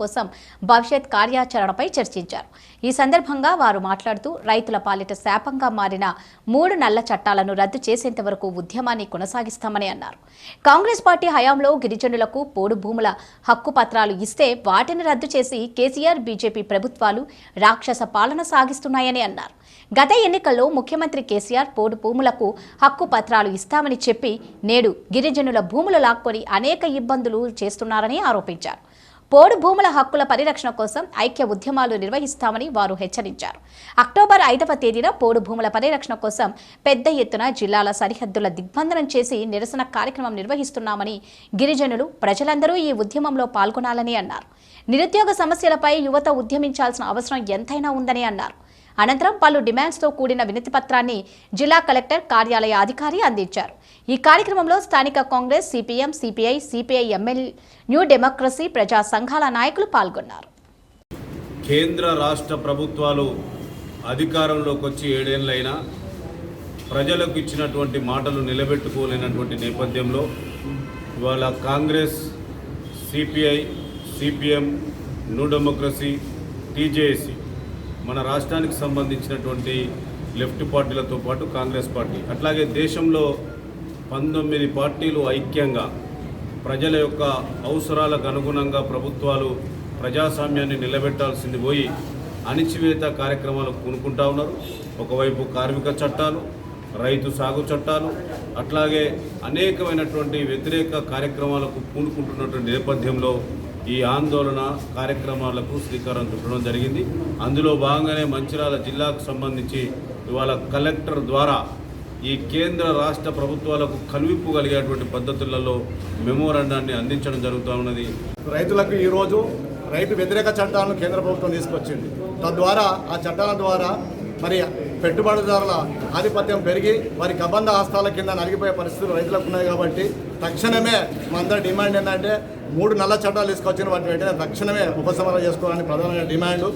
కోసం భవిష్యత్ కార్యాచరణపై చర్చించారు. ఈ సందర్భంగా వారు మాట్లాడుతూ రైతుల పాలిట శాపంగా మారిన మూడు నల్ల చట్టాలను రద్దు చేసేంత వరకు ఉద్యమాన్ని కొనసాగిస్తామని అన్నారు. కాంగ్రెస్ పార్టీ హయాంలో గిరిజనులకు పోడు భూముల హక్కు పత్రాలు ఇస్తే వాటిని రద్దు చేసి కేసీఆర్ బీజేపీ ప్రభుత్వాలు రాక్షస పాలన సాగిస్తున్నాయని అన్నారు. గత ఎన్నికల్లో ముఖ్యమంత్రి కేసీఆర్ పోడు భూములకు హక్కు పత్రాలు ఇస్తామని చెప్పి నేడు గిరిజనుల భూములు లాక్కొని అనేక ఇబ్బందులు చేస్తున్నారని ఆరోపించారు. పోడు భూముల హక్కుల పరిరక్షణ కోసం ఐక్య ఉద్యమాలు నిర్వహిస్తామని వారు హెచ్చరించారు. అక్టోబర్ ఐదవ తేదీన పోడు భూముల పరిరక్షణ కోసం పెద్ద ఎత్తున జిల్లాల సరిహద్దుల దిగ్బంధనం చేసి నిరసన కార్యక్రమం నిర్వహిస్తున్నామని గిరిజనులు ప్రజలందరూ ఈ ఉద్యమంలో పాల్గొనాలని అన్నారు. నిరుద్యోగ సమస్యలపై యువత ఉద్యమించాల్సిన అవసరం ఎంతైనా ఉందని అన్నారు. అనంతరం పలు డిమాండ్స్తో కూడిన వినతిపత్రాన్ని జిల్లా కలెక్టర్ కార్యాలయ అధికారి అందించారు. ఈ కార్యక్రమంలో స్థానిక Congress CPM CPI CPI ML new democracy ప్రజా సంఘాల నాయకులు పాల్గొన్నారు. కేంద్ర రాష్ట్ర ప్రభుత్వాలు అధికారంలోకి వచ్చి ఏడేళ్ళైనా ప్రజలకు ఇచ్చినటువంటి మాటలు నిలబెట్టుకోలేనటువంటి నేపథ్యంలో ఇవాళ Congress CPI CPM new democracy TJAC మన రాష్ట్రానికి సంబంధించినటువంటి లెఫ్ట్ పార్టీలతో పాటు కాంగ్రెస్ పార్టీ. అట్లాగే దేశంలో పంతొమ్మిది పార్టీలు ఐక్యంగా ప్రజల యొక్క అవసరాలకు అనుగుణంగా ప్రభుత్వాలు ప్రజాస్వామ్యాన్ని నిలబెట్టాల్సింది పోయి అణిచివేత కార్యక్రమాలు కొనుక్కుంటా ఉన్నారు. ఒకవైపు కార్మిక చట్టాలు రైతు సాగు చట్టాలు అట్లాగే అనేకమైనటువంటి వ్యతిరేక కార్యక్రమాలకు పూనుకుంటున్నటువంటి నేపథ్యంలో ఈ ఆందోళన కార్యక్రమాలకు శ్రీకారం చుట్టడం జరిగింది. అందులో భాగంగానే మంచిర్యాల జిల్లాకు సంబంధించి ఇవాళ కలెక్టర్ ద్వారా ఈ కేంద్ర రాష్ట్ర ప్రభుత్వాలకు కనువిప్పు కలిగేటువంటి పద్ధతులలో మెమోరాండాన్ని అందించడం జరుగుతూ ఉన్నది. రైతులకు ఈరోజు రైతు వ్యతిరేక చట్టాలను కేంద్ర ప్రభుత్వం తీసుకొచ్చింది. తద్వారా ఆ చట్టాల ద్వారా మరి పెట్టుబడిదారుల ఆధిపత్యం పెరిగి వారి కబంధ ఆస్తాల కింద నలిగిపోయే పరిస్థితులు రైతులకు ఉన్నాయి కాబట్టి తక్షణమే మా డిమాండ్ ఏంటంటే మూడు నల్ల చట్టాలు తీసుకొచ్చిన వాటిని వెంటనే తక్షణమే ఉపశమనం చేసుకోవాలని ప్రధానమైన డిమాండ్.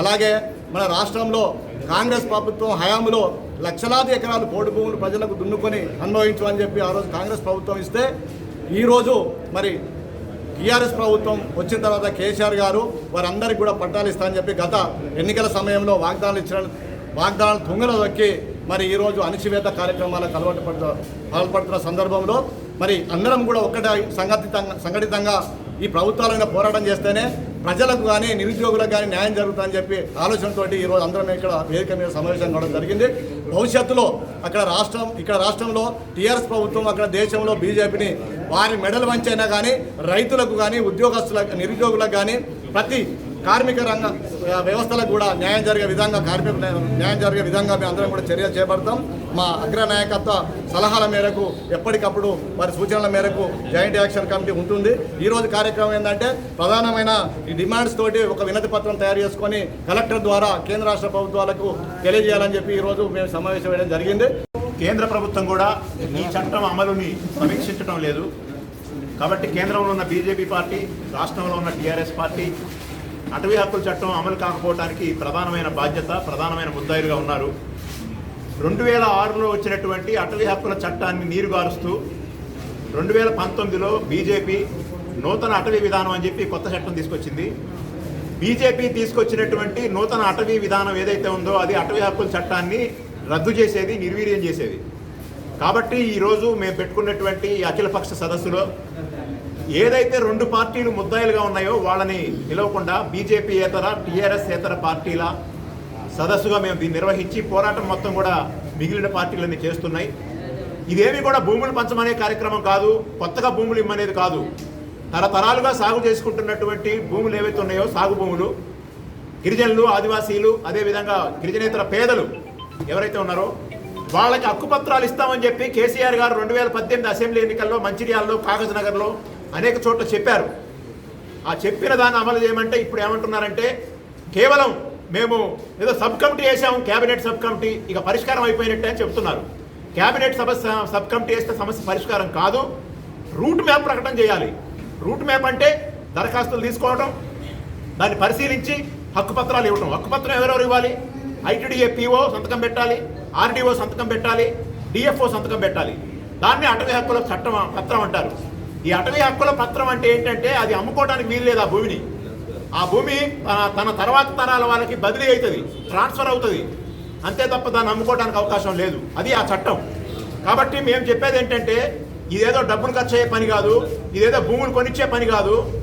అలాగే మన రాష్ట్రంలో కాంగ్రెస్ ప్రభుత్వం హయాంలో లక్షలాది ఎకరాలు పోడు భూములు ప్రజలకు దున్నుకొని అనుభవించు అని చెప్పి ఆ రోజు కాంగ్రెస్ ప్రభుత్వం ఇస్తే ఈరోజు మరి టీఆర్ఎస్ ప్రభుత్వం వచ్చిన తర్వాత కేసీఆర్ గారు వారందరికీ కూడా పట్టాలు ఇస్తారని చెప్పి గత ఎన్నికల సమయంలో వాగ్దానాలు ఇచ్చిన వాగ్దానాలు తుంగలో దొక్కి మరి ఈరోజు అణిచివేత కార్యక్రమాలకు అలవాటు పడుతూ పాల్పడుతున్న సందర్భంలో మరి అందరం కూడా ఒక్కటే సంఘటితంగా సంఘటితంగా ఈ ప్రభుత్వాలైన పోరాటం చేస్తేనే ప్రజలకు కానీ నిరుద్యోగులకు కానీ న్యాయం జరుగుతుందని చెప్పి ఆలోచనతోటి ఈరోజు అందరం ఇక్కడ వేదిక మీద సమావేశం కావడం జరిగింది. భవిష్యత్తులో అక్కడ రాష్ట్రం ఇక్కడ రాష్ట్రంలో టీఆర్ఎస్ ప్రభుత్వం అక్కడ దేశంలో బీజేపీని వారి మెడలు వంచైనా కానీ రైతులకు కానీ ఉద్యోగస్తులకు నిరుద్యోగులకు కానీ ప్రతి కార్మిక రంగ వ్యవస్థలకు కూడా న్యాయం జరిగే విధంగా కార్మిక న్యాయం జరిగే విధంగా మేము అందరం కూడా చర్యలు చేపడతాం. మా అగ్ర నాయకత్వ సలహాల మేరకు ఎప్పటికప్పుడు వారి సూచనల మేరకు జాయింట్ యాక్షన్ కమిటీ ఉంటుంది. ఈరోజు కార్యక్రమం ఏంటంటే ప్రధానమైన ఈ డిమాండ్స్ తోటి ఒక వినతి పత్రం తయారు చేసుకొని కలెక్టర్ ద్వారా కేంద్ర రాష్ట్ర ప్రభుత్వాలకు తెలియజేయాలని చెప్పి ఈ రోజు మేము సమావేశం వేయడం జరిగింది. కేంద్ర ప్రభుత్వం కూడా ఈ చట్టం అమలుని సమీక్షించడం లేదు. కాబట్టి కేంద్రంలో ఉన్న బీజేపీ పార్టీ రాష్ట్రంలో ఉన్న టీఆర్ఎస్ పార్టీ అటవీ హక్కుల చట్టం అమలు కాకపోవడానికి ప్రధానమైన బాధ్యత ప్రధానమైన ముద్దాయిలుగా ఉన్నారు. రెండు వేల ఆరులో వచ్చినటువంటి అటవీ హక్కుల చట్టాన్ని నీరుగారుస్తూ రెండు వేల పంతొమ్మిదిలో బీజేపీ నూతన అటవీ విధానం అని చెప్పి కొత్త చట్టం తీసుకొచ్చింది. బీజేపీ తీసుకొచ్చినటువంటి నూతన అటవీ విధానం ఏదైతే ఉందో అది అటవీ హక్కుల చట్టాన్ని రద్దు చేసేది నిర్వీర్యం చేసేది. కాబట్టి ఈరోజు మేము పెట్టుకున్నటువంటి ఈ అఖిలపక్ష సదస్సులో ఏదైతే రెండు పార్టీలు ముద్దాయిలుగా ఉన్నాయో వాళ్ళని నిలవకుండా బీజేపీ ఏతర టీఆర్ఎస్ ఏతర పార్టీల సదస్సుగా మేము దీన్ని నిర్వహించి పోరాటం మొత్తం కూడా మిగిలిన పార్టీలన్నీ చేస్తున్నాయి. ఇదేమి కూడా భూములు పంచమనే కార్యక్రమం కాదు కొత్తగా భూములు ఇమ్మనేది కాదు. తరతరాలుగా సాగు చేసుకుంటున్నటువంటి భూములు ఏవైతే ఉన్నాయో సాగు భూములు గిరిజనులు ఆదివాసీలు అదేవిధంగా గిరిజనేతర పేదలు ఎవరైతే ఉన్నారో వాళ్ళకి హక్కుపత్రాలు ఇస్తామని చెప్పి కేసీఆర్ గారు రెండు వేల పద్దెనిమిది అసెంబ్లీ ఎన్నికల్లో మంచిర్యాలలో కాగజ్ నగర్లో అనేక చోట్ల చెప్పారు. ఆ చెప్పిన దాన్ని అమలు చేయమంటే ఇప్పుడు ఏమంటున్నారంటే కేవలం మేము ఏదో సబ్ కమిటీ వేసాము కేబినెట్ సబ్ కమిటీ ఇక పరిష్కారం అయిపోయినట్టే అని చెప్తున్నారు. కేబినెట్ సభ సబ్ కమిటీ వేస్తే సమస్య పరిష్కారం కాదు. రూట్ మ్యాప్ ప్రకటన చేయాలి. రూట్ మ్యాప్ అంటే దరఖాస్తులు తీసుకోవడం దాన్ని పరిశీలించి హక్కుపత్రాలు ఇవ్వడం హక్కుపత్రం ఎవరెవరు ఇవ్వాలి? ఐటీడీఏ పీఓ సంతకం పెట్టాలి ఆర్డీఓ సంతకం పెట్టాలి డిఎఫ్ఓ సంతకం పెట్టాలి. దాన్ని అటవీ హక్కుల చట్టం పత్రం అంటారు. ఈ అటవీ హక్కుల పత్రం అంటే ఏంటంటే అది అమ్ముకోవడానికి వీల్లేదు ఆ భూమిని. ఆ భూమి తన- తర్వాత తరాల వాళ్ళకి బదిలీ అవుతుంది ట్రాన్స్ఫర్ అవుతుంది. అంతే తప్ప దాన్ని అమ్ముకోవడానికి అవకాశం లేదు. అది ఆ చట్టం. కాబట్టి మేము చెప్పేది ఏంటంటే ఇదేదో డబ్బులు ఖర్చు అయ్యే పని కాదు ఇదేదో భూములు కొనిచ్చే పని కాదు.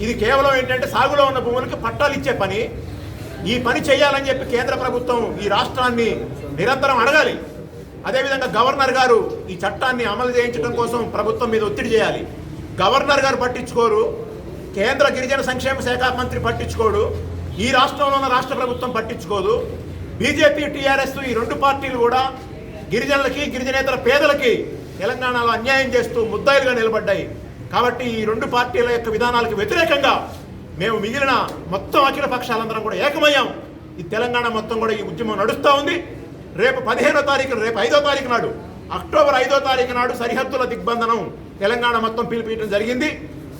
ఇది కేవలం ఏంటంటే సాగులో ఉన్న భూములకి పట్టాలు ఇచ్చే పని. ఈ పని చేయాలని చెప్పి కేంద్ర ప్రభుత్వం ఈ రాష్ట్రాన్ని నిరంతరం అడగాలి. అదేవిధంగా గవర్నర్ గారు ఈ చట్టాన్ని అమలు చేయించడం కోసం ప్రభుత్వం మీద ఒత్తిడి చేయాలి. గవర్నర్ గారు పట్టించుకోరు కేంద్ర గిరిజన సంక్షేమ శాఖ మంత్రి పట్టించుకోడు ఈ రాష్ట్రంలో ఉన్న రాష్ట్ర ప్రభుత్వం పట్టించుకోదు. బీజేపీ టీఆర్ఎస్ ఈ రెండు పార్టీలు కూడా గిరిజనులకి గిరిజనేతర పేదలకి తెలంగాణలో అన్యాయం చేస్తూ ముద్దాయిలుగా నిలబడ్డాయి. కాబట్టి ఈ రెండు పార్టీల యొక్క విధానాలకు వ్యతిరేకంగా మేము మిగిలిన మొత్తం అఖిల పక్షాలందరం కూడా ఏకమయ్యాం. ఈ తెలంగాణ మొత్తం కూడా ఈ ఉద్యమం నడుస్తూ ఉంది. రేపు పదిహేనో తారీఖు రేపు ఐదో తారీఖు నాడు అక్టోబర్ ఐదో తారీఖు నాడు సరిహద్దుల దిగ్బంధనం తెలంగాణ మొత్తం పిలిపించడం జరిగింది.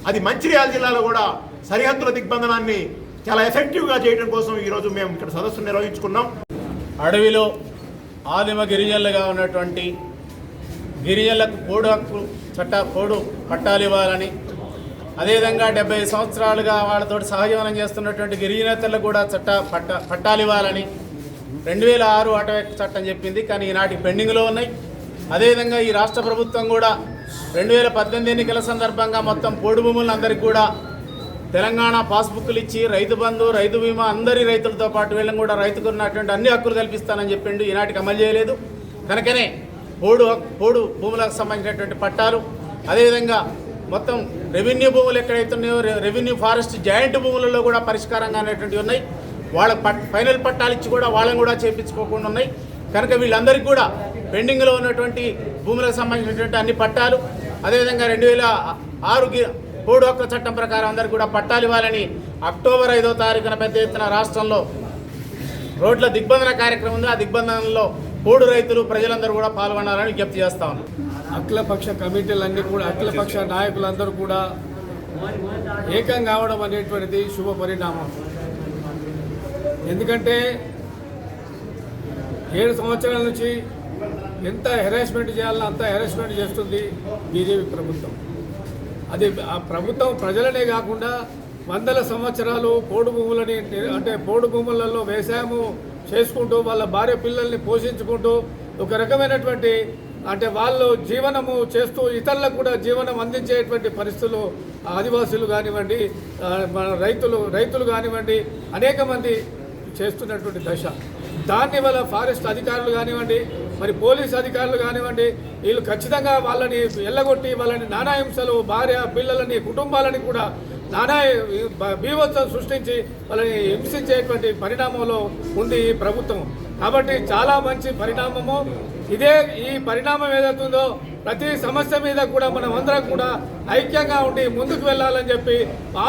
అది మంచిర్యాల జిల్లాలో కూడా సరిహద్దుల దిగ్బంధనాన్ని చాలా ఎఫెక్టివ్గా చేయడం కోసం ఈరోజు మేము ఇక్కడ సదస్సు నిర్వహించుకున్నాం. అడవిలో ఆదిమ గిరిజనులుగా ఉన్నటువంటి గిరిజనులకు కోడు హక్కు చట్ట కోడు పట్టాలు ఇవ్వాలని అదేవిధంగా డెబ్బై సంవత్సరాలుగా వాళ్ళతో సహజీవనం చేస్తున్నటువంటి గిరిజనేతలకు కూడా చట్ట పట్ట పట్టాలు ఇవ్వాలని రెండు వేల ఆరు అటవీ చట్టం చెప్పింది కానీ ఈనాటికి పెండింగ్లో ఉన్నాయి. అదేవిధంగా ఈ రాష్ట్ర ప్రభుత్వం కూడా రెండు వేల పద్దెనిమిది ఎన్నికల సందర్భంగా మొత్తం పోడు భూములను అందరికీ కూడా తెలంగాణ పాస్బుక్లు ఇచ్చి రైతు బంధు రైతు బీమా అందరి రైతులతో పాటు వీళ్ళని కూడా రైతుకు ఉన్నటువంటి అన్ని హక్కులు కల్పిస్తానని చెప్పిండు. ఈనాటికి అమలు చేయలేదు. కనుకనే పోడు పోడు భూములకు సంబంధించినటువంటి పట్టాలు అదేవిధంగా మొత్తం రెవెన్యూ భూములు ఎక్కడైతే ఉన్నాయో రెవెన్యూ ఫారెస్ట్ జాయింట్ భూములలో కూడా పరిష్కారంగా అనేటువంటివి ఉన్నాయి. వాళ్ళ పట్ ఫైనల్ పట్టాలు ఇచ్చి కూడా వాళ్ళని కూడా చేపించుకోకుండా ఉన్నాయి. కనుక వీళ్ళందరికీ కూడా పెండింగ్లో ఉన్నటువంటి భూములకు సంబంధించినటువంటి అన్ని పట్టాలు అదేవిధంగా రెండు వేల ఆరు మూడు హక్కుల చట్టం ప్రకారం అందరికీ కూడా పట్టాలు ఇవ్వాలని అక్టోబర్ ఐదో తారీఖున పెద్ద ఎత్తున రాష్ట్రంలో రోడ్ల దిగ్బంధన కార్యక్రమం ఉంది. ఆ దిగ్బంధనలో పోడు రైతులు ప్రజలందరూ కూడా పాల్గొనాలని విజ్ఞప్తి చేస్తా ఉన్నాం. అఖిలపక్ష కమిటీలన్నీ కూడా అఖిలపక్ష నాయకులందరూ కూడా ఏకం కావడం అనేటువంటిది శుభ పరిణామం. ఎందుకంటే ఏడు సంవత్సరాల నుంచి ఎంత హెరాస్మెంట్ చేయాలో అంత హెరాస్మెంట్ చేస్తుంది బీజేపీ ప్రభుత్వం. అది ఆ ప్రభుత్వం ప్రజలనే కాకుండా వందల సంవత్సరాలు పోడు భూములని అంటే పోడు భూములలో వ్యవసాయము చేసుకుంటూ వాళ్ళ భార్య పిల్లల్ని పోషించుకుంటూ ఒక రకమైనటువంటి అంటే వాళ్ళు జీవనము చేస్తూ ఇతరులకు కూడా జీవనం అందించేటువంటి పరిస్థితులు ఆదివాసులు కానివ్వండి మన రైతులు రైతులు కానివ్వండి అనేక మంది చేస్తున్నటువంటి దశ. దాని వల్ల ఫారెస్ట్ అధికారులు కానివ్వండి మరి పోలీస్ అధికారులు కానివ్వండి వీళ్ళు ఖచ్చితంగా వాళ్ళని ఎల్లగొట్టి వాళ్ళని నానాహింసలు భార్య పిల్లలని కుటుంబాలని కూడా నానా బీభత్సం సృష్టించి వాళ్ళని హింసించేటువంటి పరిణామంలో ఉంది ఈ ప్రభుత్వం. కాబట్టి చాలా మంచి పరిణామము. ఇదే ఈ పరిణామం ఏదైతుందో ప్రతి సమస్య మీద కూడా మనం అందరం కూడా ఐక్యంగా ఉండి ముందుకు వెళ్ళాలని చెప్పి ఆ